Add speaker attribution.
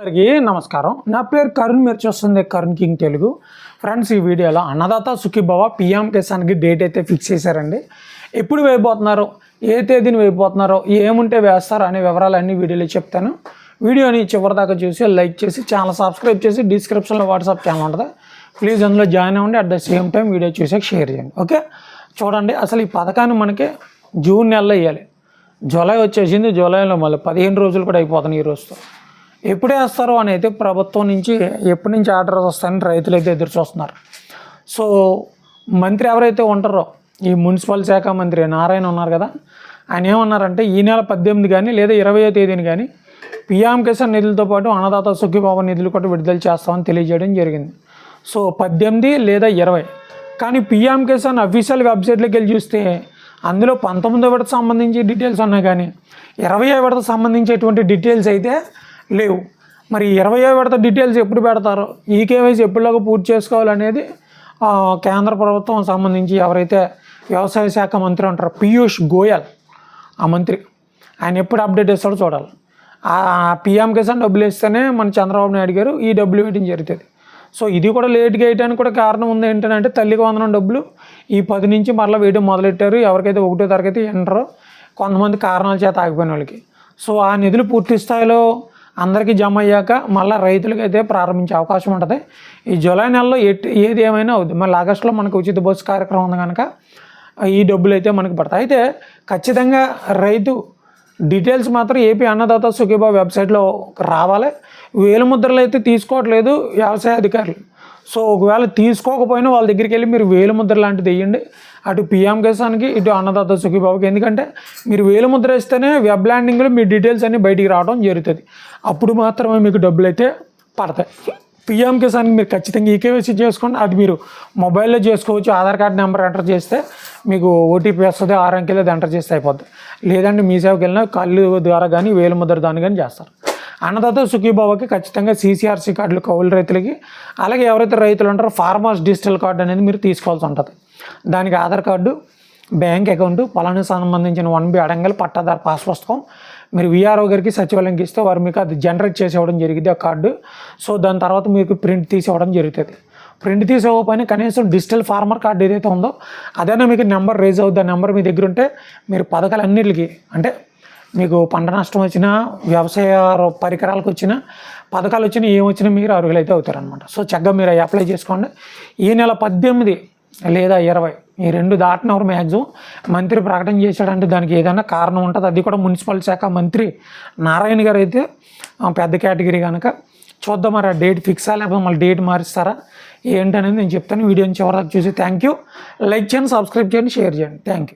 Speaker 1: అందరికీ నమస్కారం. నా పేరు కరుణ్ మీరు చూస్తుంది కరుణ్ కింగ్ తెలుగు. ఫ్రెండ్స్ ఈ వీడియోలో అన్నదాత సుఖీభవ పిఎం కిసాన్కి డేట్ అయితే ఫిక్స్ చేశారండి. ఎప్పుడు వేయబోతున్నారు? ఏ తేదీని వేయబోతున్నారో? ఏముంటే వేస్తారో? అనే వివరాలు అన్ని వీడియోలో చెప్తాను. వీడియోని చివరిదాకా చూసి లైక్ చేసి ఛానల్ సబ్స్క్రైబ్ చేసి డిస్క్రిప్షన్లో వాట్సాప్ ఛానల్ ఉంటుంది? ప్లీజ్ అందులో జాయిన్ అవ్వండి. At the same time video చూసాక షేర్ చేయండి. ఓకే? చూడండి అసలు ఈ పథకాన్ని మనకి జూన్ నెలలో వేయాలి. జూలై వచ్చేసింది. జూలైలో మళ్ళీ పదిహేను రోజులు కూడా అయిపోతున్నాయి ఈ రోజుతో. ఎప్పుడు వేస్తారో అని అయితే ప్రభుత్వం నుంచి ఎప్పటి నుంచి ఆర్డర్స్ వస్తాయని రైతులు అయితే ఎదురు చూస్తున్నారు. సో మంత్రి ఎవరైతే ఉంటారో ఈ మున్సిపల్ శాఖ మంత్రి నారాయణ ఉన్నారు కదా ఆయన ఏమన్నారంటే ఈ నెల పద్దెనిమిది కానీ లేదా ఇరవయో తేదీని కానీ పిఎం కిసాన్ నిధులతో పాటు అన్నదాత సుఖీభావ నిధులు కూడా విడుదల చేస్తామని తెలియజేయడం జరిగింది. సో పద్దెనిమిది లేదా ఇరవై కానీ పిఎం కిసాన్ అఫీషియల్ వెబ్సైట్లోకి వెళ్ళి చూస్తే అందులో పంతొమ్మిదో విడత సంబంధించి డీటెయిల్స్ ఉన్నాయి కానీ ఇరవై విడత సంబంధించేటువంటి డీటెయిల్స్ అయితే లేవు. మరి ఇరవై విడత డీటెయిల్స్ ఎప్పుడు పెడతారో? ఈ కేవైసీ ఎప్పటిలోగా పూర్తి చేసుకోవాలనేది కేంద్ర ప్రభుత్వం సంబంధించి ఎవరైతే వ్యవసాయ శాఖ మంత్రి ఉంటారో పీయూష్ గోయల్ ఆ మంత్రి ఆయన ఎప్పుడు అప్డేట్ ఇస్తాడో చూడాలి. ఆ పిఎం కిసాన్ డబ్బులు ఇస్తేనే మన చంద్రబాబు నాయుడు గారు ఈ డబ్బులు వేయడం జరుగుతుంది. సో ఇది కూడా లేట్గా వేయడానికి కూడా కారణం ఉంది ఏంటంటే తల్లికి వందనం డబ్బులు ఈ పది నుంచి మరలా వేయడం మొదలెట్టారు. ఎవరికైతే ఒకటో తరగతి ఎంటరో కొంతమంది కారణాల చేత ఆగిపోయిన వాళ్ళకి. సో ఆ నిధులు పూర్తి స్థాయిలో అందరికీ జమ అయ్యాక మళ్ళీ రైతులకి అయితే ప్రారంభించే అవకాశం ఉంటుంది. ఈ జూలై నెలలో ఎట్ ఏది ఏమైనా అవుద్ది. మళ్ళీ ఆగస్టులో మనకు ఉచిత బస్సు కార్యక్రమం ఉంది కనుక ఈ డబ్బులు అయితే మనకి పడతాయి. అయితే ఖచ్చితంగా రైతు డీటెయిల్స్ మాత్రం ఏపీ అన్నదాత సుఖీబా వెబ్సైట్లో రావాలి. వేలు ముద్రలు అయితే తీసుకోవట్లేదు వ్యవసాయ అధికారులు. సో ఒకవేళ తీసుకోకపోయినా వాళ్ళ దగ్గరికి వెళ్ళి మీరు వేలు ముద్ర లాంటిది వేయండి. అటు పిఎం కిసాన్కి ఇటు అన్నదాత సుఖీబాబుకి. ఎందుకంటే మీరు వేలు ముద్ర వేస్తేనే వెబ్ ల్యాండింగ్లో మీ డీటెయిల్స్ అన్నీ బయటికి రావడం జరుగుతుంది. అప్పుడు మాత్రమే మీకు డబ్బులు అయితే పడతాయి. పిఎం కిసాన్కి మీరు ఖచ్చితంగా ఈకేవైసీ చేసుకోండి. అది మీరు మొబైల్లో చేసుకోవచ్చు. ఆధార్ కార్డ్ నెంబర్ ఎంటర్ చేస్తే మీకు ఓటీపీ వస్తుంది. ఆరు అంకెలు అది ఎంటర్ చేస్తే అయిపోద్ది. లేదంటే మీ సేవకి వెళ్ళినా కళ్ళు ద్వారా కానీ వేలు ముద్ర దాన్ని కానీ చేస్తారు. అన్నదాత సుఖీబాబాకి ఖచ్చితంగా సీసీఆర్సీ కార్డులు కౌలు రైతులకి అలాగే ఎవరైతే రైతులు ఉంటారో ఫార్మర్స్ డిజిటల్ కార్డు అనేది మీరు తీసుకోవాల్సి ఉంటుంది. దానికి ఆధార్ కార్డు బ్యాంక్ అకౌంట్ పొలానికి సంబంధించిన వన్ బి అడంగల్ పట్టాదారు పాస్ పుస్తకం. మీరు విఆర్ఓ గారికి సచివాలయంకి ఇస్తే వారు మీకు అది జనరేట్ చేసి ఇవ్వడం జరిగింది ఆ కార్డు. సో దాని తర్వాత మీకు ప్రింట్ తీసి ఇవ్వడం జరుగుతుంది. ప్రింట్ తీసి ఇవ్వకపోయినా కనీసం డిజిటల్ ఫార్మర్ కార్డు ఏదైతే ఉందో అదైనా మీకు నెంబర్ రేజ్ అవుద్ది. ఆ నెంబర్ మీ దగ్గర ఉంటే మీరు పథకాలన్నిటికి అంటే మీకు పంట నష్టం వచ్చినా వ్యవసాయ పరికరాలకు వచ్చినా పథకాలు వచ్చినా ఏమొచ్చినా మీరు అర్హులైతే అవుతారనమాట సో చక్కగా మీరు అప్లై చేసుకోండి. ఈ నెల పద్దెనిమిది లేదా ఇరవై ఈ రెండు దాటినవరు మ్యాక్సిమం మంత్రి ప్రకటన చేశాడంటే దానికి ఏదైనా కారణం ఉంటుంది. అది కూడా మున్సిపల్ శాఖ మంత్రి నారాయణ గారు అయితే పెద్ద కేటగిరీ కనుక చూద్దాం మరి ఆ డేట్ ఫిక్స్ లేకపోతే మళ్ళీ డేట్ మారుస్తారా ఏంటనేది నేను చెప్తాను. వీడియోని చివరికి చూసి థ్యాంక్ యూ లైక్ చేయండి సబ్స్క్రైబ్ చేయండి షేర్ చేయండి. Thank you